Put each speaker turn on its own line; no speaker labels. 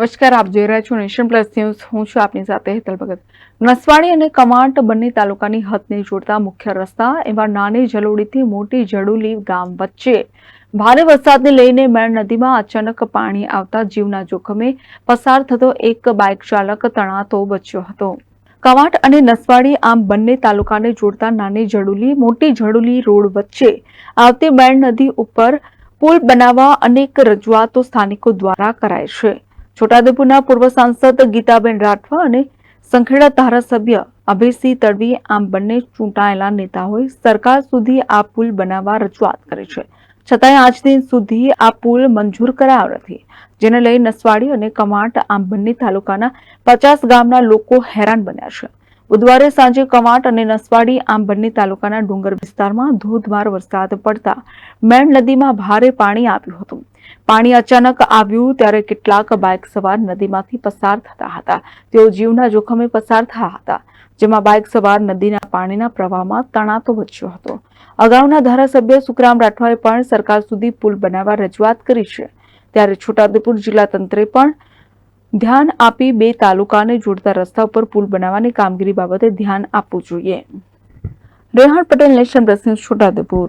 નમસ્કાર, આપ જોઈ રહ્યા છો નેશન પ્લસ ન્યૂઝ. હું છું આપની સાથે હેતલ ભગત. નસવાડી અને કમાટ બંને તાલુકાની હદને જોડતા મુખ્ય રસ્તા, એવા નાની જલોડીથી મોટી જડુલી ગામ વચ્ચે. ભારે વરસાદને લઈને મેણ નદીમાં અચાનક પાણી આવતા જીવના જોખમે પસાર થતો એક બાઇક ચાલક તણાતો બચ્યો હતો. કવાંટ અને નસવાડી આમ બંને તાલુકાને જોડતા નાની જડુલી, મોટી જડુલી રોડ વચ્ચે આવતી મેણ નદી ઉપર પુલ બનાવવા અનેક રજૂઆતો સ્થાનિકો દ્વારા કરાય છે. છોટાઉદેપુરના પૂર્વ સાંસદ ગીતાબેન રાઠવા અને સંખેડા ધારાસભ્ય અભયસિંહ તડવી આમ બંને ચૂંટાયેલા નેતાઓએ સરકાર સુધી આ પુલ બનાવવા રજૂઆત કરી છે. છતાંય આજ દિન સુધી આ પુલ મંજૂર કરાયો નથી. જેને લઈ નસવાડી અને કમાટ આમ બંને તાલુકાના પચાસ ગામના લોકો હેરાન બન્યા છે. બુધવારે સાંજે કવાંટ અને નસવાડી આમ બંને તાલુકાના ડુંગર વિસ્તારમાં ધોધમાર વરસાદ પડતા મેણ નદીમાં ભારે પાણી આવ્યું હતું. પાણી અચાનક આવ્યું ત્યારે કેટલાક બાઇક સવાર નદીમાંથી પસાર થતા હતા. તેઓ જીવના જોખમે પસાર થયા હતા, જેમાં બાઇક સવાર નદીના પાણીના પ્રવાહમાં તણાતો બચ્યો હતો. અગાઉના ધારાસભ્ય સુખરામ રાઠવાએ પણ સરકાર સુધી પુલ બનાવવા રજૂઆત કરી છે. ત્યારે છોટાઉદેપુર જિલ્લા તંત્રે પણ ધ્યાન આપી બે તાલુકાને જોડતા રસ્તા ઉપર પુલ બનાવવાની કામગીરી બાબતે ધ્યાન આપવું જોઈએ. Rehan Patel nation news Chhotaudepur.